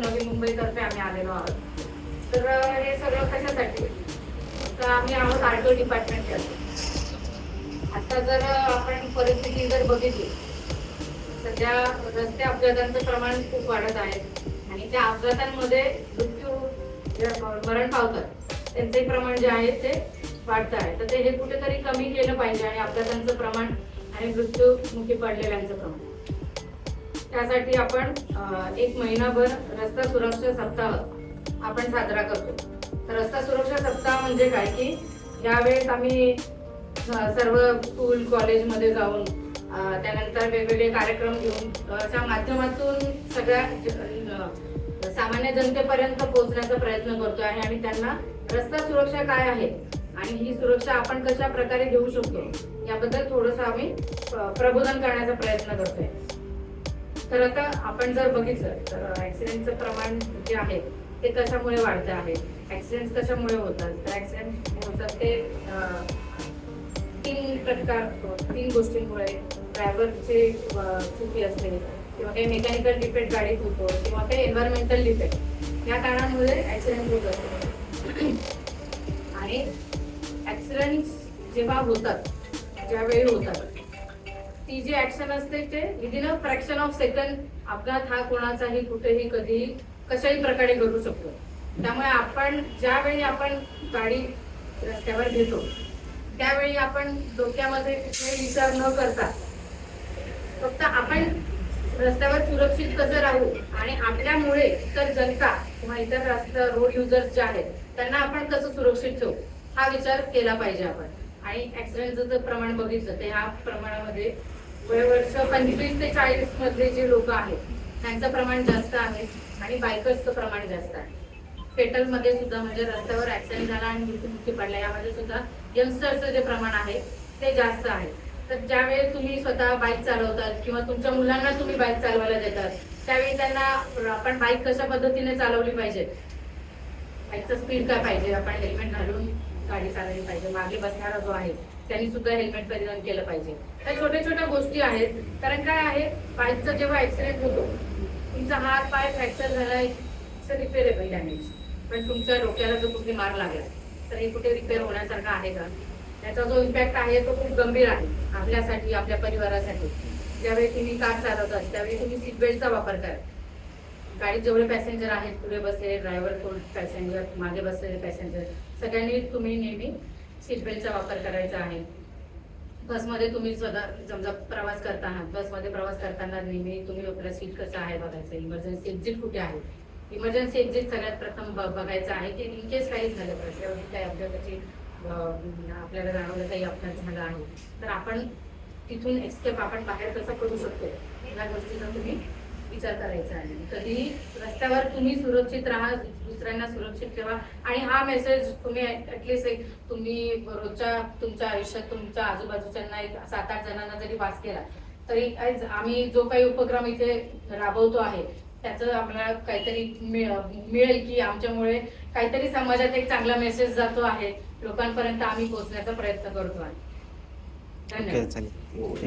नवी मुंबईतर्फे आम्ही आलेलो आहोत. तर हे सगळं कशासाठी? तर आम्ही आहोत आरटीओ डिपार्टमेंट आता जर आपण परिस्थिती जर बघितली सध्या रस्ते अपघातांचं प्रमाण खूप वाढत आहे. आणि त्या अपघातांमध्ये मृत्यू मरण पावतात त्यांचे प्रमाण जे आहे ते वाढत आहे. तर ते हे कुठेतरी कमी केलं पाहिजे आणि अपघातांचं प्रमाण आणि मृत्यूमुखी पडलेल्यांचं प्रमाण. त्यासाठी आपण एक महिनाभर रस्ता सुरक्षा सप्ताह आपण साजरा करतो. तर रस्ता सुरक्षा सप्ताह म्हणजे काय की यावेळेस आम्ही सर्व स्कूल कॉलेजमध्ये जाऊन त्यानंतर वेगवेगळे कार्यक्रम घेऊन अशा त्या माध्यमातून सगळ्या सामान्य जनतेपर्यंत पोहोचण्याचा प्रयत्न करतो आहे आणि त्यांना रस्ता सुरक्षा काय आहे आणि ही सुरक्षा आपण कशा प्रकारे घेऊ शकतो याबद्दल थोडंसं आम्ही प्रबोधन करण्याचा प्रयत्न करतोय. तर आता आपण जर बघितलं तर ॲक्सिडेंटचं प्रमाण जे आहे ते कशामुळे वाढते आहे? ऍक्सिडेंट कशामुळे होतात? तर ऍक्सिडेंट होतात ते तीन प्रकार तीन गोष्टींमुळे ड्रायव्हरचे चुकी असते किंवा काही मेकॅनिकल डिफेक्ट गाडीत होतो किंवा काही एन्व्हायरमेंटल डिफेक्ट या कारणांमुळे ऍक्सिडेंट होत असतो. आणि ऍक्सिडेंट जेव्हा होतात ज्यावेळी होतात ती जी ऍक्शन असते ते within a fraction of second अपघात हा कोणाचाही कुठेही कधीही कशाही प्रकारे करू शकतो. त्यामुळे आपण ज्यावेळी आपण गाडी रस्त्यावर घेतो त्यावेळी आपण डोक्यामध्ये कुठलाही विचार न करता फक्त आपण रस्त्यावर सुरक्षित कसं राहू आणि आपल्यामुळे इतर जनता किंवा इतर रस्ता रोड युजर्स जे आहेत त्यांना आपण कसं सुरक्षित ठेवू? हा विचार केला पाहिजे आपण. आणि ऍक्सिडेंटचं जर प्रमाण बघितलं तर ह्या प्रमाणामध्ये वयवर्ष पंचवीस ते चाळीस मधले जे लोक आहेत त्यांचं प्रमाण जास्त आहे. आणि बायकर्सचं प्रमाण जास्त आहे. फेटलमध्ये सुद्धा म्हणजे रस्त्यावर ऍक्सिडेंट झाला आणि मृत्यूमुखी पडला यामध्ये सुद्धा यंगस्टरचं जे प्रमाण आहे ते जास्त आहे. तर ज्यावेळी तुम्ही स्वतः बाईक चालवतात किंवा तुमच्या मुलांना तुम्ही बाईक चालवायला देतात त्यावेळी त्यांना आपण बाईक कशा पद्धतीने चालवली पाहिजे? बाईकचं स्पीड काय पाहिजे? आपण हेल्मेट घालून गाडी चालवली पाहिजे. मागे बसणारा जो आहे त्यांनी सुद्धा हेल्मेट परिधान केलं पाहिजे. त्या छोट्या छोट्या गोष्टी आहेत. कारण काय आहे? बाईकचा जेव्हा ऍक्सिडेंट होतो तुमचा हात पाय फ्रॅक्चर झालाय आहे रिपेरेबल डॅमेज पण तुमच्या डोक्याला जर कुठे मार लागला तर हे कुठे रिपेअर होण्यासारखं आहे का? त्याचा जो इम्पॅक्ट आहे तो खूप गंभीर आहे आपल्यासाठी आपल्या परिवारासाठी. ज्यावेळी तुम्ही कार चालवतात त्यावेळी तुम्ही सीट बेल्टचा वापर करा. गाडीत जेवढे पॅसेंजर आहेत पुढे बसलेले ड्रायव्हर कोण? पॅसेंजर मागे बसलेले पॅसेंजर सगळ्यांनी तुम्ही नेहमी सीट बेल्टचा वापर करायचा आहे. बसमध्ये तुम्ही स्वतः समजा प्रवास करता आहात बसमध्ये प्रवास करताना नेहमी तुम्ही आपल्या सीट कसं आहे बघायचं? इमर्जन्सी एक्झिट कुठे आहे? इमर्जन्सी एक्झिट सगळ्यात प्रथम बघायचं आहे की इन केस काही झालं रस्त्यावरती काही अपघाताची आपल्याला जाणवलं काही अपघात झाला आहे. तर आपण तिथून एस्केप आपण बाहेर कसं करू शकतो? या गोष्टीचा तुम्ही विचार करायचा आहे. कधीही रस्त्यावर तुम्ही सुरक्षित राहा दुसऱ्यांना सुरक्षित ठेवा. आणि हा मेसेज तुम्ही ॲटलिस्ट एक तुम्ही रोजच्या तुमच्या आयुष्यात तुमच्या आजूबाजूच्यांना एक सात आठ जणांना जरी वास केला तरी आम्ही जो काही उपक्रम इथे राबवतो आहे त्याचं आपल्याला काहीतरी मिळेल की आमच्यामुळे काहीतरी समाजात एक चांगला मेसेज जातो आहे. लोकांपर्यंत आम्ही पोहोचण्याचा प्रयत्न करतो आहे. धन्यवाद.